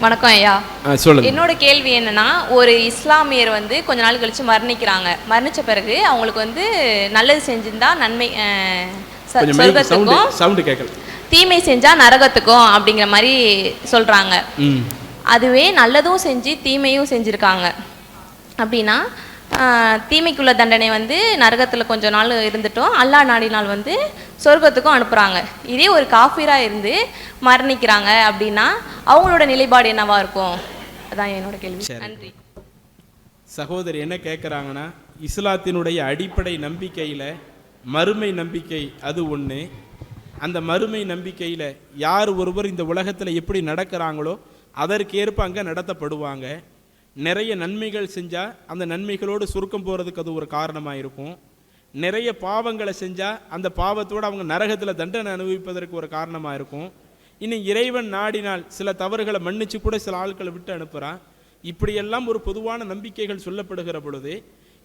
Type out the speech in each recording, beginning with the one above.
வணக்கம் ஐயா. சொல்லுங்க. என்னோட கேள்வி என்னன்னா ஒரு இஸ்லாமியர் வந்து கொஞ்ச நாள் கழிச்சு மரணிக்கிறாங்க. மரணிச்ச பிறகு அவங்களுக்கு வந்து நல்லது செஞ்சிருந்தா நன்மை சொர்க்கத்துக்கும் தீமை செஞ்சா நரகத்துக்கும் அப்படிங்கிற மாதிரி சொல்றாங்க. அதுவே நல்லதும் செஞ்சு தீமையும் செஞ்சுருக்காங்க. அப்படின்னா தீமைக்குள்ள தண்டனை வந்து நரகத்தில் கொஞ்ச நாள் இருந்துட்டோம். அல்லா நாடினால் வந்து சொர்க்கத்துக்கும் அனுப்புகிறாங்க இதே ஒரு காஃபிராக இருந்து மரணிக்கிறாங்க அப்படின்னா அவங்களோட நிலைப்பாடு என்னவா இருக்கும்? அதான் என்னோட கேள்வி. நன்றி. சகோதரி என்ன கேட்குறாங்கன்னா இஸ்லாத்தினுடைய அடிப்படை நம்பிக்கையில் மறுமை நம்பிக்கை அது ஒன்று அந்த மறுமை நம்பிக்கையில் யார் ஒருவர் இந்த உலகத்தில் எப்படி நடக்கிறாங்களோ அதற்கேற்ப அங்கே நடத்தப்படுவாங்க. நிறைய நன்மைகள் செஞ்சால் அந்த நன்மைகளோடு சுருக்கம் போகிறதுக்கு அது ஒரு காரணமாக இருக்கும். நிறைய பாவங்களை செஞ்சால் அந்த பாவத்தோடு அவங்க நரகத்தில் தண்டனை அனுபவிப்பதற்கு ஒரு காரணமாக இருக்கும். இன்னும் இறைவன் நாடினால் சில தவறுகளை மன்னிச்சு கூட சில ஆட்களை விட்டு அனுப்புகிறான் இப்படியெல்லாம் ஒரு பொதுவான நம்பிக்கைகள் சொல்லப்படுகிற பொழுது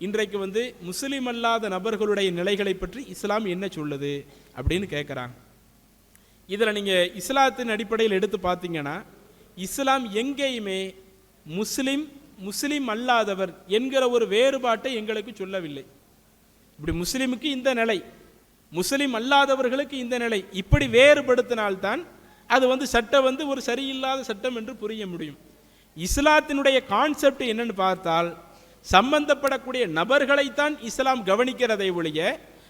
இன்றைக்கு வந்து முஸ்லீம் அல்லாத நபர்களுடைய நிலைகளை பற்றி இஸ்லாம் என்ன சொல்லுது அப்படின்னு கேட்குறாங்க இதில் நீங்கள் இஸ்லாத்தின் அடிப்படையில் எடுத்து பார்த்தீங்கன்னா இஸ்லாம் எங்கேயுமே முஸ்லீம் முஸ்லீம் அல்லாதவர் என்கிற ஒரு வேறுபாட்டை எங்களுக்கு சொல்லவில்லை. இப்படி முஸ்லீமுக்கு இந்த நிலை முஸ்லீம் அல்லாதவர்களுக்கு இந்த நிலை இப்படி வேறுபடுத்தினால்தான் அது வந்து சட்டம் வந்து ஒரு சரியில்லாத சட்டம் என்று புரிய முடியும். இஸ்லாத்தினுடைய கான்செப்ட் என்னன்னு பார்த்தால் சம்பந்தப்படக்கூடிய நபர்களைத்தான் இஸ்லாம் கவனிக்கிறதை ஒழிய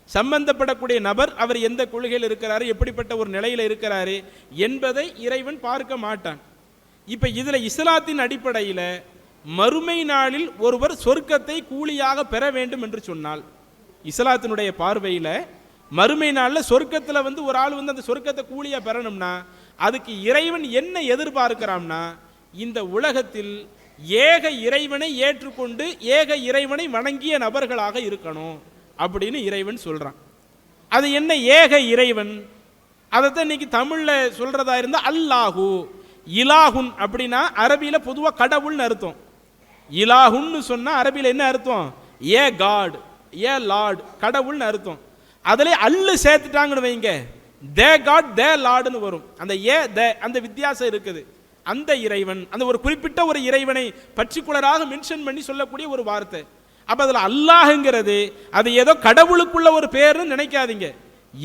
சம்பந்தப்படக்கூடிய நபர் அவர் எந்த கொள்கையில் இருக்கிறாரு எப்படிப்பட்ட ஒரு நிலையில் இருக்கிறாரு என்பதை இறைவன் பார்க்க மாட்டான். இப்போ இதில் இஸ்லாத்தின் அடிப்படையில் மறுமை நாளில் ஒருவர் சொர்க்கத்தை கூலியாக பெற வேண்டும் என்று சொன்னால் இஸ்லாத்தினுடைய பார்வையில் மறுமை நாளில் சொர்க்கத்தில் வந்து ஒரு ஆள் வந்து அந்த சொர்க்கத்தை கூலியாக பெறணும்னா அதுக்கு இறைவன் என்ன எதிர்பார்க்கிறான்னா இந்த உலகத்தில் ஏக இறைவனை ஏற்றுக்கொண்டு ஏக இறைவனை வணங்கிய நபர்களாக இருக்கணும் அப்படின்னு இறைவன் சொல்கிறான் அது என்ன ஏக இறைவன்? அதைத்தான் இன்னைக்கு தமிழில் சொல்கிறதா இருந்தால் அல்லாஹு இலாகுன் அப்படின்னா அரபியில் பொதுவாக கடவுள்னு அர்த்தம். இலாகுன்னு சொன்னால் அரபியில் என்ன அர்த்தம்? ஏ காட் ஏ லார்டு கடவுள்னு அர்த்தம். அதில் அல்லு சேர்த்துட்டாங்கன்னு வைங்க. தே காட் தே லார்டுன்னு வரும். அந்த ஏ தே அந்த வித்தியாசம் இருக்குது. அந்த இறைவன் அந்த ஒரு குறிப்பிட்ட ஒரு இறைவனை பர்டிகுலராக மென்ஷன் பண்ணி சொல்லக்கூடிய ஒரு வார்த்தை. அப்போ அதில் அல்லாஹுங்கிறது அது ஏதோ கடவுளுக்குள்ள ஒரு பேருன்னு நினைக்காதீங்க.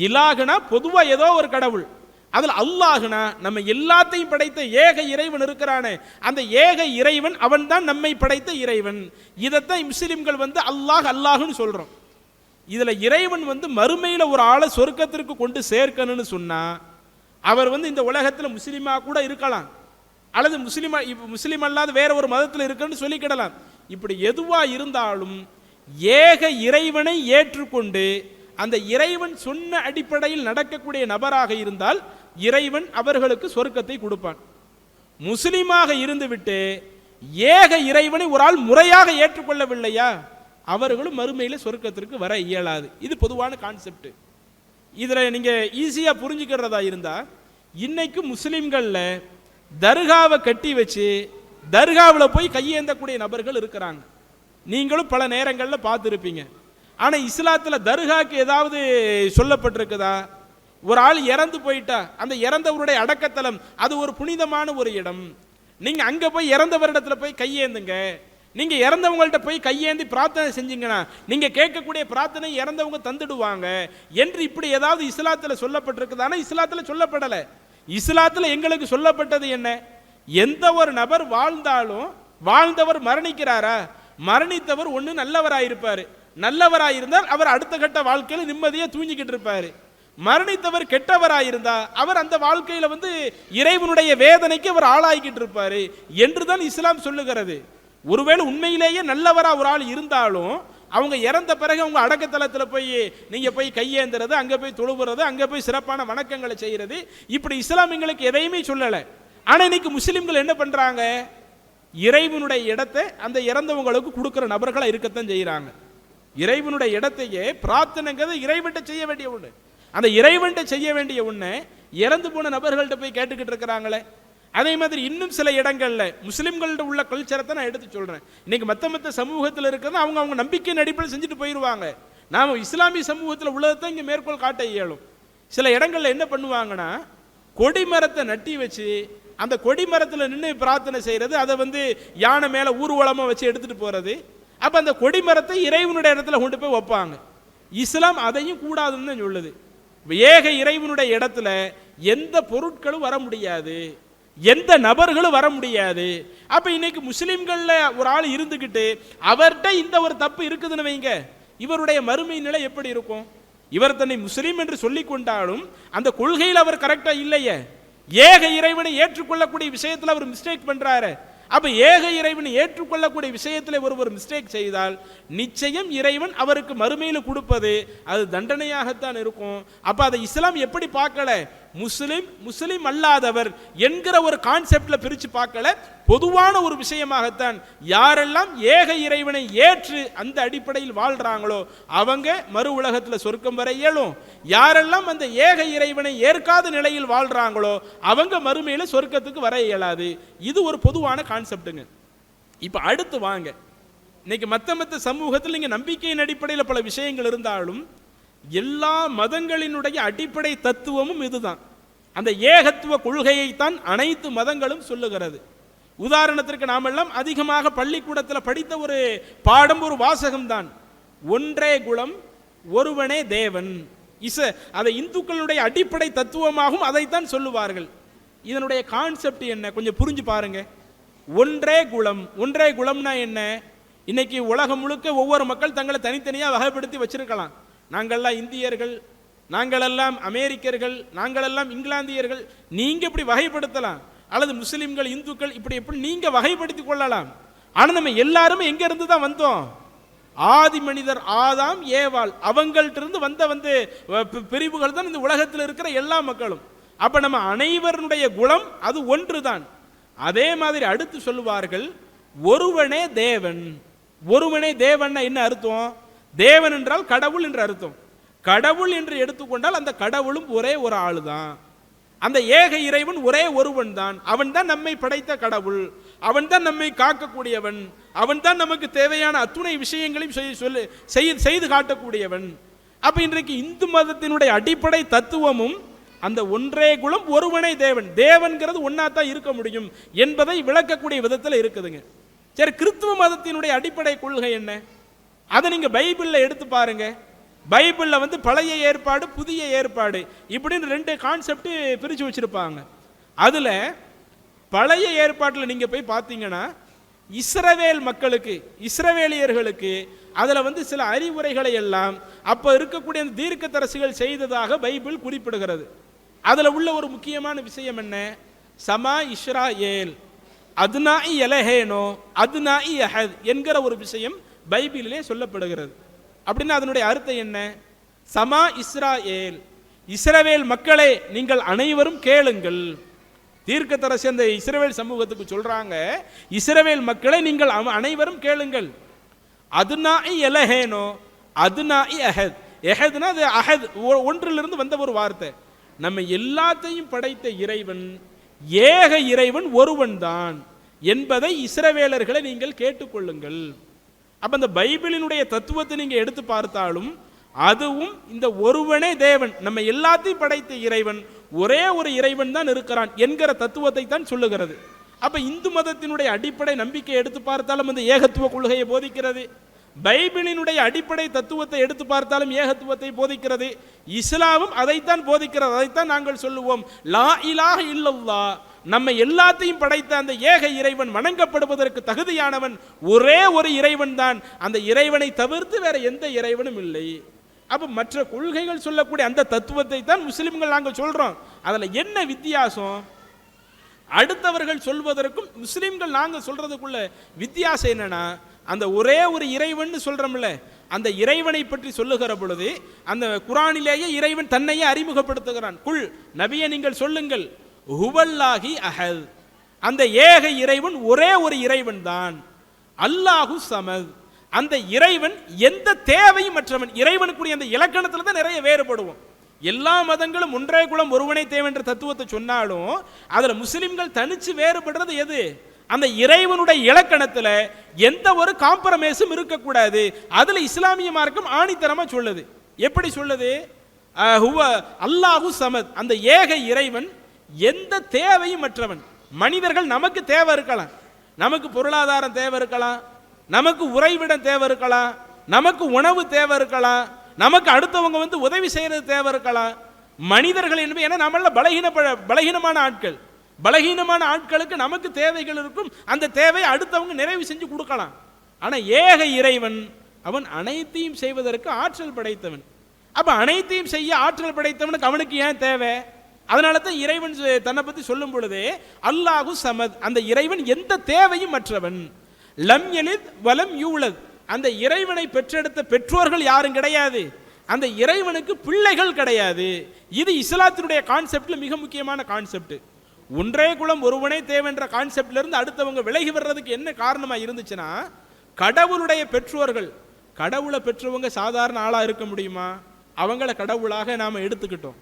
இலாகுனா பொதுவாக ஏதோ ஒரு கடவுள். அதில் அல்லாஹுனா நம்ம எல்லாத்தையும் படைத்த ஏக இறைவன் இருக்கிறானே அந்த ஏக இறைவன் அவன் தான் நம்மை படைத்த இறைவன். இதைத்தான் முஸ்லிம்கள் வந்து அல்லாஹ் அல்லாஹுன்னு சொல்கிறோம் இதில் இறைவன் வந்து மறுமையில் ஒரு ஆளை சொர்க்கத்திற்கு கொண்டு சேர்க்கணும்னு சொன்னால் அவர் வந்து இந்த உலகத்தில் முஸ்லீமாக கூட இருக்கலாம். அல்லது முஸ்லீமா இப்போ முஸ்லீம் அல்லாத வேற ஒரு மதத்தில் இருக்குன்னு சொல்லிக்கிடலாம். இப்படி எதுவாக இருந்தாலும் ஏக இறைவனை ஏற்றுக்கொண்டு அந்த இறைவன் சொன்ன அடிப்படையில் நடக்கக்கூடிய நபராக இருந்தால் இறைவன் அவர்களுக்கு சொர்க்கத்தை கொடுப்பான். முஸ்லீமாக இருந்துவிட்டு ஏக இறைவனை ஒரு ஆள் முறையாக ஏற்றுக்கொள்ளவில்லையா? அவர்களும் மறுமையில் சொர்க்கத்திற்கு வர இயலாது. இது பொதுவான கான்செப்ட் இதில் நீங்கள் ஈஸியாக புரிஞ்சுக்கிறதா இருந்தால் இன்னைக்கு முஸ்லீம்களில் தர்காவை கட்டி வச்சு தர்காவில் போய் கையேந்தக்கூடிய நபர்கள் இருக்கிறாங்க. நீங்களும் பல நேரங்களில் பார்த்துருப்பீங்க. ஆனால் இஸ்லாத்தில் தர்காக்கு ஏதாவது சொல்லப்பட்டிருக்குதா? ஒரு ஆள் இறந்து போயிட்டா அந்த இறந்தவருடைய அடக்கத்தலம் அது ஒரு புனிதமான ஒரு இடம். நீங்க அங்க போய் இறந்தவரிடத்துல போய் கையேந்துங்க. நீங்க இறந்தவங்கள்ட்ட போய் கையேந்தி பிரார்த்தனை செஞ்சீங்கன்னா நீங்க கேட்கக்கூடிய பிரார்த்தனை இறந்தவங்க தந்துடுவாங்க. என்று இப்படி ஏதாவது இஸ்லாத்துல சொல்லப்பட்டிருக்குதானா இஸ்லாத்துல சொல்லப்படலை. இஸ்லாத்துல எங்களுக்கு சொல்லப்பட்டது என்ன? எந்த ஒரு நபர் வாழ்ந்தாலும் வாழ்ந்தவர் மரணிக்கிறாரா? மரணித்தவர் ஒன்று நல்லவராயிருப்பாரு. நல்லவராயிருந்தால் அவர் அடுத்த கட்ட வாழ்க்கையில் நிம்மதியாக தூங்கிக்கிட்டு இருப்பாரு. மரணித்தவர் கெட்டவராயிருந்தா அவர் அந்த வாழ்க்கையில வந்து இறைவனுடைய வேதனைக்கு அவர் ஆளாகிக்கிட்டு இருப்பாரு என்றுதான் இஸ்லாம் சொல்லுகிறது. ஒருவேளை உண்மையிலேயே நல்லவரா ஒரு ஆள் இருந்தாலும் அவங்க இறந்த பிறகு அவங்க அடக்கத்தலத்தில் போய் நீங்கள் போய் கையேந்துறது அங்கே போய் தொழுவுறது அங்கே போய் சிறப்பான வணக்கங்களை செய்கிறது இப்படி இஸ்லாமியங்களுக்கு எதையுமே சொல்லலை. ஆனால் இன்னைக்கு முஸ்லீம்கள் என்ன பண்ணுறாங்க இறைவனுடைய இடத்தை அந்த இறந்தவங்களுக்கு கொடுக்குற நபர்களாக இருக்கத்தான் செய்கிறாங்க இறைவனுடைய இடத்தையே பிரார்த்தனைங்கிறது இறைவிட்ட செய்ய வேண்டிய ஒன்று அந்த இறைவன்ட்ட செய்ய வேண்டிய ஒன்று இறந்து போன நபர்கள்ட்ட போய் கேட்டுக்கிட்டு இருக்கிறாங்களே. அதே மாதிரி இன்னும் சில இடங்களில் முஸ்லிம்கள்ட்ட உள்ள கல்ச்சரத்தை நான் எடுத்து சொல்கிறேன் இன்னைக்கு மற்ற மற்ற சமூகத்தில் இருக்கிறது அவங்க அவங்க நம்பிக்கையின் அடிப்படையில் செஞ்சுட்டு போயிடுவாங்க நாம் இஸ்லாமிய சமூகத்தில் உள்ளதை இங்கே மேற்கோள் காட்ட இயலும். சில இடங்களில் என்ன பண்ணுவாங்கன்னா கொடி மரத்தை நட்டி வச்சு அந்த கொடிமரத்தில் நின்று பிரார்த்தனை செய்கிறது அதை வந்து யானை மேலே ஊர்வலமாக வச்சு எடுத்துகிட்டு போகிறது அப்போ அந்த கொடிமரத்தை இறைவனுடைய இடத்துல கொண்டு போய் வைப்பாங்க. இஸ்லாம் அதையும் கூடாதுன்னு சொல்லுது. ஏக இறைவனுடைய இடத்துல எந்த பொருட்களும் வர முடியாது. எந்த நபர்களும் வர முடியாது. அப்ப இன்னைக்கு முஸ்லிம்கள்ல ஒரு ஆள் இருந்துக்கிட்டு அவர்கிட்ட இந்த ஒரு தப்பு இருக்குதுன்னு வைங்க. இவருடைய மறுமை நிலை எப்படி இருக்கும்? இவர் தன்னை முஸ்லீம் என்று சொல்லிக் கொண்டாலும் அந்த கொள்கையில் அவர் கரெக்டா இல்லையே. ஏக இறைவனை ஏற்றுக்கொள்ளக்கூடிய விஷயத்தில் அவர் மிஸ்டேக் பண்றாரு. அப்போ ஏக இறைவன் ஏற்றுக்கொள்ளக்கூடிய விஷயத்தில் ஒருவர் மிஸ்டேக் செய்தால் நிச்சயம் இறைவன் அவருக்கு மறுமையில் கொடுப்பது அது தண்டனையாகத்தான் இருக்கும். அப்போ அதை இஸ்லாம் எப்படி பார்க்கல? முஸ்லிம் முஸ்லிம் அல்லாதவர் என்கிற ஒரு கான்செப்டில் பிரித்து பார்க்கல. பொதுவான ஒரு விஷயமாகத்தான் யாரெல்லாம் ஏக இறைவனை ஏற்று அந்த அடிப்படையில் வாழ்கிறாங்களோ அவங்க மறு உலகத்தில் சொர்க்கம் வர இயலும் யாரெல்லாம் அந்த ஏக இறைவனை ஏற்காத நிலையில் வாழ்கிறாங்களோ அவங்க மறுமையில் சொர்க்கத்துக்கு வர இயலாது. இது ஒரு பொதுவான கான்செப்ட்டுங்க இப்போ அடுத்து வாங்க. இன்னைக்கு மற்ற மற்ற சமூகத்தில் நீங்கள் நம்பிக்கையின் அடிப்படையில் பல விஷயங்கள் இருந்தாலும் எல்லா மதங்களினுடைய அடிப்படை தத்துவமும் இதுதான். அந்த ஏகத்துவ கொள்கையைத்தான் அனைத்து மதங்களும் சொல்லுகிறது. உதாரணத்திற்கு நாமெல்லாம் அதிகமாக பள்ளிக்கூடத்தில் படித்த ஒரு பாடம் ஒரு வாசகம் தான் ஒன்றே குலம் ஒருவனே தேவன். இச அதை இந்துக்களுடைய அடிப்படை தத்துவமாகவும் அதைத்தான் சொல்லுவார்கள். இதனுடைய கான்செப்ட் என்ன? கொஞ்சம் புரிஞ்சு பாருங்க. ஒன்றே குலம் ஒன்றே குலம்னா என்ன? இன்னைக்கு உலகம் முழுக்க ஒவ்வொரு மக்கள் தங்களை தனித்தனியாக வகைப்படுத்தி வச்சிருக்கலாம். நாங்கள்லாம் இந்தியர்கள் நாங்களெல்லாம் அமெரிக்கர்கள் நாங்களெல்லாம் இங்கிலாந்தியர்கள் நீங்க இப்படி வகைப்படுத்தலாம். அல்லது முஸ்லீம்கள் இந்துக்கள் இப்படி எப்படி நீங்க வகைப்படுத்தி கொள்ளலாம். ஆனால் நம்ம எல்லாருமே எங்கேருந்து தான் வந்தோம்? ஆதி மனிதர் ஆதாம் ஏவாள். அவங்கள்ட்ட இருந்து வந்த வந்து பிரிவுகள் தான் இந்த உலகத்தில் இருக்கிற எல்லா மக்களும். அப்போ நம்ம அனைவருடைய குலம் அது ஒன்று தான் அதே மாதிரி அடுத்து சொல்லுவார்கள் ஒருவனே தேவன். ஒருவனே தேவன்னா என்ன அர்த்தம்? தேவன் என்றால் கடவுள் என்று அர்த்தம். கடவுள் என்று எடுத்துக்கொண்டால் அந்த கடவுளும் ஒரே ஒரு ஆளு தான் அந்த ஏக இறைவன் ஒரே ஒருவன் தான் அவன் தான் நம்மை படைத்த கடவுள். அவன் தான் நம்மை காக்கக்கூடியவன். அவன் தான் நமக்கு தேவையான அத்துணை விஷயங்களையும் செய்ய சொல்லி செய்து செய்து காட்டக்கூடியவன். அப்போ இன்றைக்கு இந்து மதத்தினுடைய அடிப்படை தத்துவமும் அந்த ஒன்றே குலம் ஒருவனே தேவன். தேவன்கிறது ஒன்றா தான் இருக்க முடியும் என்பதை விளக்கக்கூடிய விதத்தில் இருக்குதுங்க. சரி கிறிஸ்துவ மதத்தினுடைய அடிப்படை கொள்கை என்ன? அதை நீங்கள் பைபிளில் எடுத்து பாருங்கள் பைபிளில் வந்து பழைய ஏற்பாடு புதிய ஏற்பாடு இப்படின்னு ரெண்டு கான்செப்ட் பிரித்து வச்சுருப்பாங்க. அதில் பழைய ஏற்பாட்டில் நீங்கள் போய் பார்த்தீங்கன்னா இஸ்ரவேல் மக்களுக்கு இஸ்ரவேலியர்களுக்கு அதில் வந்து சில அறிவுரைகளை எல்லாம் அப்போ இருக்கக்கூடிய அந்த தீர்க்கதரிசிகள் செய்ததாக பைபிள் குறிப்பிடுகிறது. அதில் உள்ள ஒரு முக்கியமான விஷயம் என்ன? சமா இஸ்ரா ஏல் அதுனா எலஹேனோ அதுனா அஹத் என்கிற ஒரு விஷயம் பைபிளிலே சொல்லப்படுகிறது. அப்படின்னா அதனுடைய அர்த்தம் என்ன? சமா இஸ்ராயேல். இஸ்ரவேல் மக்களே நீங்கள் அனைவரும் கேளுங்கள். தீர்க்கதரசி அந்த இஸ்ரவேல் சமூகத்துக்கு சொல்றாங்க இஸ்ரவேல் மக்களை நீங்கள் அனைவரும் கேளுங்கள். அதுனா எலஹேனோ அதுனா அஹத். எஹத்னா அது அஹத் ஒ- ஒன்றிலிருந்து வந்த ஒரு வார்த்தை. நம்ம எல்லாத்தையும் படைத்த இறைவன் ஏக இறைவன் ஒருவன் தான் என்பதை இஸ்ரவேலர்களை நீங்கள் கேட்டுக்கொள்ளுங்கள். அப்போ இந்த பைபிளினுடைய தத்துவத்தை நீங்கள் எடுத்து பார்த்தாலும் அதுவும் இந்த ஒருவனே தேவன் நம்ம எல்லாத்தையும் படைத்த இறைவன் ஒரே ஒரு இறைவன் தான் இருக்கிறான் என்கிற தத்துவத்தை தான் சொல்லுகிறது. அப்போ இந்து மதத்தினுடைய அடிப்படை நம்பிக்கை எடுத்து பார்த்தாலும் அந்த ஏகத்துவ கொள்கையை போதிக்கிறது. பைபிளினுடைய அடிப்படை தத்துவத்தை எடுத்து பார்த்தாலும் ஏகத்துவத்தை போதிக்கிறது. இஸ்லாமும் அதைத்தான் போதிக்கிறது அதைத்தான் நாங்கள் சொல்லுவோம். லா இலாக இல்லல்லா நம்ம எல்லாத்தையும் படைத்த அந்த ஏக இறைவன் வணங்கப்படுவதற்கு தகுதியானவன் ஒரே ஒரு இறைவன் தான். அந்த இறைவனை தவிர்த்து வேற எந்த இறைவனும் இல்லை. அப்போ மற்ற கொள்கைகள் சொல்லக்கூடிய அந்த தத்துவத்தை தான் முஸ்லிம்கள் நாங்கள் சொல்றோம். அதில் என்ன வித்தியாசம்? அடுத்தவர்கள் சொல்வதற்கும் முஸ்லிம்கள் நாங்கள் சொல்றதுக்குள்ள வித்தியாசம் என்னன்னா அந்த ஒரே ஒரு இறைவன் சொல்றோம்ல அந்த இறைவனை பற்றி சொல்லுகிற பொழுது அந்த குரானிலேயே இறைவன் தன்னையே அறிமுகப்படுத்துகிறான். குள் நபியை நீங்கள் சொல்லுங்கள். ஹுவல்லாஹி அஹல். அந்த ஏக இறைவன் ஒரே ஒரு இறைவன் தான். அல்லாஹு சமத் அந்த இறைவன் எந்த தேவையும் மற்றவன் இறைவனுக்குரிய அந்த இலக்கணத்தில் தான் நிறைய வேறுபடுவோம். எல்லா மதங்களும் ஒன்றே குலம் ஒருவனை தேவை என்ற தத்துவத்தை சொன்னாலும் அதில் முஸ்லிம்கள் தனிச்சு வேறுபடுறது எது? அந்த இறைவனுடைய இலக்கணத்தில் எந்த ஒரு காம்ப்ரமைஸும் இருக்கக்கூடாது. அதில் இஸ்லாமிய மார்க்கம் ஆணித்தரமாக சொல்லுது. எப்படி சொல்லுது? ஹுவ அல்லாஹு சமத். அந்த ஏக இறைவன் எந்த தேவையும் மற்றவன். மனிதர்கள் நமக்கு தேவை இருக்கலாம். நமக்கு பொருளாதாரம் தேவை இருக்கலாம். நமக்கு உறைவிடம் தேவை இருக்கலாம். நமக்கு உணவு தேவை இருக்கலாம். நமக்கு அடுத்தவங்க வந்து உதவி செய்கிறது தேவை இருக்கலாம். மனிதர்கள் என்பது ஏன்னா நம்மள பலகீன பலகீனமான ஆட்கள். பலகீனமான ஆட்களுக்கு நமக்கு தேவைகள் இருக்கும். அந்த தேவையை அடுத்தவங்க நிறைவு செஞ்சு கொடுக்கலாம். ஆனால் ஏக இறைவன் அவன் அனைத்தையும் செய்வதற்கு ஆற்றல் படைத்தவன். அப்போ அனைத்தையும் செய்ய ஆற்றல் படைத்தவனுக்கு அவனுக்கு ஏன் தேவை? அதனால தான் இறைவன் தன்னை பற்றி சொல்லும் பொழுதே அல்லாஹு சமத். அந்த இறைவன் எந்த தேவையும் மற்றவன். லம் எலித் வலம் யூலத். அந்த இறைவனை பெற்றெடுத்த பெற்றோர்கள் யாரும் கிடையாது. அந்த இறைவனுக்கு பிள்ளைகள் கிடையாது. இது இஸ்லாத்தினுடைய கான்செப்டில் மிக முக்கியமான கான்செப்ட் ஒன்றே குலம் ஒருவனே தேவைன்ற கான்செப்ட்லேருந்து அடுத்தவங்க விலகி வர்றதுக்கு என்ன காரணமாக இருந்துச்சுன்னா கடவுளுடைய பெற்றோர்கள். கடவுளை பெற்றவங்க சாதாரண ஆளாக இருக்க முடியுமா? அவங்கள கடவுளாக நாம் எடுத்துக்கிட்டோம்.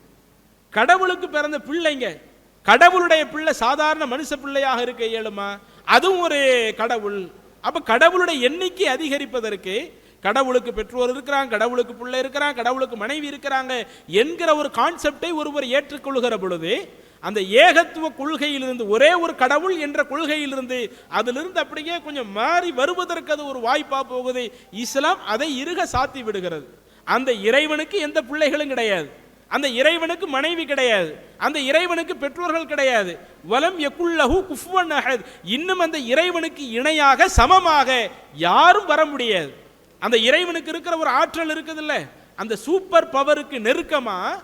கடவுளுக்கு பிறந்த பிள்ளைங்க கடவுளுடைய பிள்ளை சாதாரண மனுஷ பிள்ளையாக இருக்க இயலுமா? அதுவும் ஒரு கடவுள். அப்ப கடவுளுடைய எண்ணிக்கை அதிகரிப்பதற்கு கடவுளுக்கு பெற்றோர் இருக்கிறாங்க கடவுளுக்கு பிள்ளை இருக்கிறாங்க கடவுளுக்கு மனைவி இருக்கிறாங்க என்கிற ஒரு கான்செப்டை ஒருவர் ஏற்றுக்கொள்கிற பொழுது அந்த ஏகத்துவ கொள்கையிலிருந்து ஒரே ஒரு கடவுள் என்ற கொள்கையிலிருந்து அதிலிருந்து அப்படியே கொஞ்சம் மாறி வருவதற்கு அது ஒரு வாய்ப்பா போகுது. இஸ்லாம் அதை இருக சாத்தி விடுகிறது. அந்த இறைவனுக்கு எந்த பிள்ளைகளும் கிடையாது. அந்த இறைவனுக்கு மனைவி கிடையாது. அந்த இறைவனுக்கு பெற்றோர்கள் கிடையாது. வலம் எக்குள்ளஹு குஃபுவன் அஹத். இன்னும் அந்த இறைவனுக்கு இணையாக சமமாக யாரும் வர முடியாது. அந்த இறைவனுக்கு இருக்கிற ஒரு ஆற்றல் இருக்குதுல்ல. அந்த சூப்பர் பவருக்கு நெருக்கமாக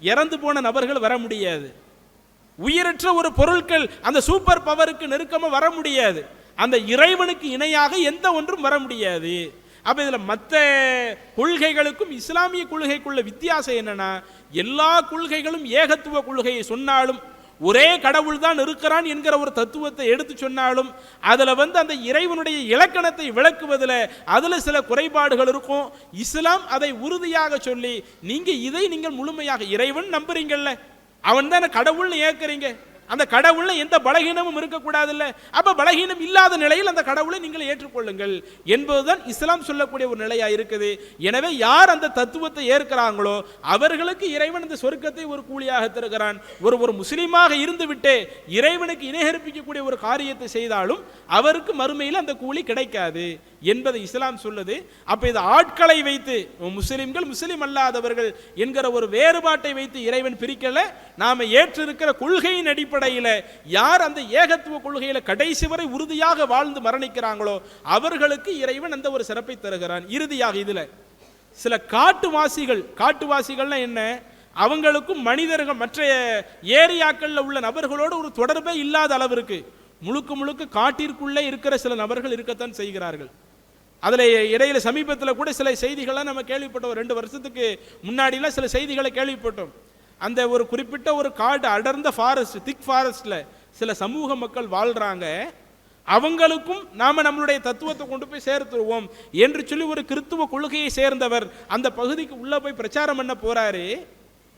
இறந்து போன நபர்கள் வர முடியாது. உயிரற்ற ஒரு பொருட்கள் அந்த சூப்பர் பவருக்கு நெருக்கமாக வர முடியாது. அந்த இறைவனுக்கு இணையாக எந்த ஒன்றும் வர முடியாது. அப்ப இதுல மற்ற கொள்கைகளுக்கும் இஸ்லாமிய கொள்கைக்குள்ள வித்தியாசம் என்னன்னா எல்லா கொள்கைகளும் ஏகத்துவ கொள்கையை சொன்னாலும் ஒரே கடவுள் தான் இருக்கிறான் என்கிற ஒரு தத்துவத்தை எடுத்து சொன்னாலும் அதுல வந்து அந்த இறைவனுடைய இலக்கணத்தை விளக்குவதில் அதுல சில குறைபாடுகள் இருக்கும். இஸ்லாம் அதை உறுதியாக சொல்லி நீங்க இதை நீங்கள் முழுமையாக இறைவன் நம்புறீங்கல்ல அவன் தானே கடவுள்னு ஏற்கிறீங்க. அந்த கடவுள்ல எந்த பலகீனமும் இருக்கக்கூடாதுல்ல. அப்போ பலகீனம் இல்லாத நிலையில் அந்த கடவுளை நீங்கள் ஏற்றுக்கொள்ளுங்கள். என்பதுதான் இஸ்லாம் சொல்லக்கூடிய ஒரு நிலையாக இருக்குது. எனவே யார் அந்த தத்துவத்தை ஏற்கிறாங்களோ அவர்களுக்கு இறைவன் இந்த சொர்க்கத்தை ஒரு கூலியாக தருகிறான். ஒரு ஒரு முஸ்லீமாக இருந்துவிட்டு இறைவனுக்கு இணைகற்பிக்கக்கூடிய ஒரு காரியத்தை செய்தாலும் அவருக்கு மறுமையில் அந்த கூலி கிடைக்காது என்பதை இஸ்லாம் சொல்லுது. அப்போ இது ஆட்களை வைத்து முஸ்லிம்கள் முஸ்லிம் அல்லாதவர்கள் என்கிற ஒரு வேறுபாட்டை வைத்து இறைவன் பிரிக்கலை. நாம ஏற்றிருக்கிற கொள்கையின் அடிப்படையில் யார் அந்த ஏகத்துவ கொள்கையில கடைசி வரை உறுதியாக வாழ்ந்து மரணிக்கிறாங்களோ அவர்களுக்கு இறைவன் அந்த ஒரு சிறப்பை தருகிறான். இறுதியாக இதுல சில காட்டுவாசிகள் காட்டுவாசிகள்னா என்ன? அவங்களுக்கும் மனிதர்கள் மற்ற ஏரியாக்கள்ல உள்ள நபர்களோடு ஒரு தொடர்பே இல்லாத அளவிற்கு முழுக்க முழுக்க காட்டிற்குள்ளே இருக்கிற சில நபர்கள் இருக்கத்தான் செய்கிறார்கள். அதில் இடையில சமீபத்தில் கூட சில செய்திகள்லாம் நம்ம கேள்விப்பட்டோம். ரெண்டு வருஷத்துக்கு முன்னாடிலாம் சில செய்திகளை கேள்விப்பட்டோம். அந்த ஒரு குறிப்பிட்ட ஒரு காடு அடர்ந்த ஃபாரஸ்ட் திக் ஃபாரஸ்டில் சில சமூக மக்கள் வாழ்கிறாங்க அவங்களுக்கும் நாம் நம்மளுடைய தத்துவத்தை கொண்டு போய் சேர்த்துருவோம் என்று சொல்லி ஒரு கிறித்துவ கொள்கையை சேர்ந்தவர் அந்த பகுதிக்கு உள்ளே போய் பிரச்சாரம் பண்ண போகிறாரு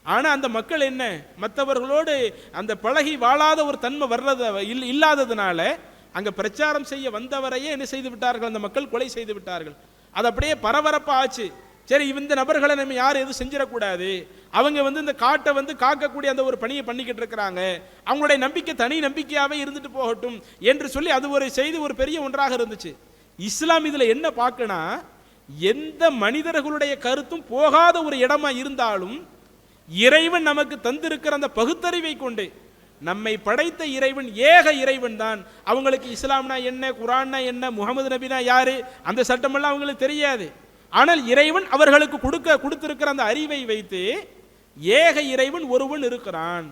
ஆனால் அந்த மக்கள் என்ன? மற்றவர்களோடு அந்த பழகி வாழாத ஒரு தன்மை வர்றது இல்- இல்லாததுனால அங்கே பிரச்சாரம் செய்ய வந்தவரையே என்ன செய்து விட்டார்கள்? அந்த மக்கள் கொலை செய்து விட்டார்கள். அது அப்படியே பரபரப்பாக ஆச்சு சரி இந்த நபர்களை நம்ம யாரும் எதுவும் செஞ்சிடக்கூடாது. அவங்க வந்து இந்த காட்டை வந்து காக்கக்கூடிய அந்த ஒரு பணியை பண்ணிக்கிட்டு இருக்கிறாங்க. அவங்களுடைய நம்பிக்கை தனி நம்பிக்கையாகவே இருந்துட்டு போகட்டும் என்று சொல்லி அது ஒரு செய்தி ஒரு பெரிய ஒன்றாக இருந்துச்சு. இஸ்லாம் இதில் என்ன பார்க்கனா எந்த மனிதர்களுடைய கருத்தும் போகாத ஒரு இடமா இருந்தாலும் இறைவன் நமக்கு தந்திருக்கிற அந்த பகுத்தறிவை கொண்டு நம்மை படைத்த இறைவன் ஏக இறைவன் தான். அவங்களுக்கு இஸ்லாம்னா என்ன குரான்னா என்ன முகமது நபினா யாரு? அந்த சட்டமெல்லாம் அவங்களுக்கு தெரியாது. ஆனால் இறைவன் அவர்களுக்கு கொடுக்க கொடுத்திருக்கிற அந்த அறிவை வைத்து ஏக இறைவன் ஒருவன் இருக்கிறான்.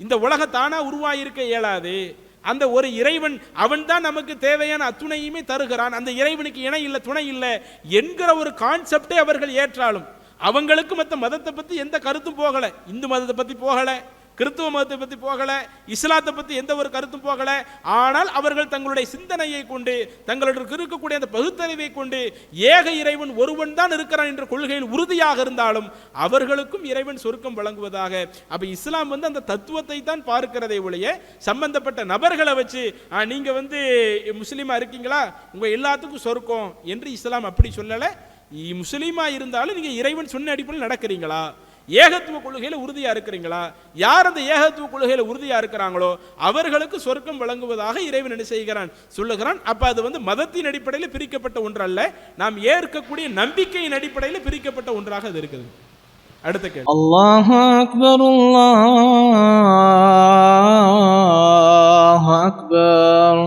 இந்த உலகத்தானா உருவாயிருக்க இயலாது. அந்த ஒரு இறைவன் அவன் தான் நமக்கு தேவையான அத்துணையுமே தருகிறான். அந்த இறைவனுக்கு இணை இல்லை துணை இல்லை என்கிற ஒரு கான்செப்டே அவர்கள் ஏற்றாலும் அவங்களுக்கு மற்ற மதத்தை பற்றி எந்த கருத்தும் போகலை. இந்து மதத்தை பற்றி போகலை. கிறிஸ்துவ மதத்தை பற்றி போகலை இஸ்லாத்தை பற்றி எந்த ஒரு கருத்தும் போகலை. ஆனால் அவர்கள் தங்களுடைய சிந்தனையை கொண்டு தங்களுக்கு இருக்கக்கூடிய அந்த பகுத்தறிவை கொண்டு ஏக இறைவன் ஒருவன் தான் இருக்கிறான் என்ற கொள்கையில் உறுதியாக இருந்தாலும் அவர்களுக்கும் இறைவன் சொருக்கம் வழங்குவதாக. அப்போ இஸ்லாம் வந்து அந்த தத்துவத்தை தான் பார்க்கிறதை ஒழிய சம்பந்தப்பட்ட நபர்களை வச்சு நீங்கள் வந்து முஸ்லீமாக இருக்கீங்களா? உங்கள் எல்லாத்துக்கும் சொருக்கம் என்று இஸ்லாம் அப்படி சொல்லலை. முஸ்லீமாக இருந்தாலும் நீங்கள் இறைவன் சொன்ன அடிப்படையில் நடக்கிறீங்களா? ஏகத்துவ கொள்கையில் உறுதியாக இருக்கிறீங்களா? யார் அந்த ஏகத்துவ கொள்கையில் உறுதியாக இருக்கிறாங்களோ அவர்களுக்கு சொர்க்கம் வழங்குவதாக இறைவன் என்ன செய்கிறான்? சொல்லுகிறான் அப்போ அது வந்து மதத்தின் அடிப்படையில் பிரிக்கப்பட்ட ஒன்று அல்ல நாம் ஏற்கக்கூடிய நம்பிக்கையின் அடிப்படையில் பிரிக்கப்பட்ட ஒன்றாக அது இருக்குது. அடுத்த கேள்வி. அல்லாஹ் அக்பர் அல்லாஹ் அக்பர்.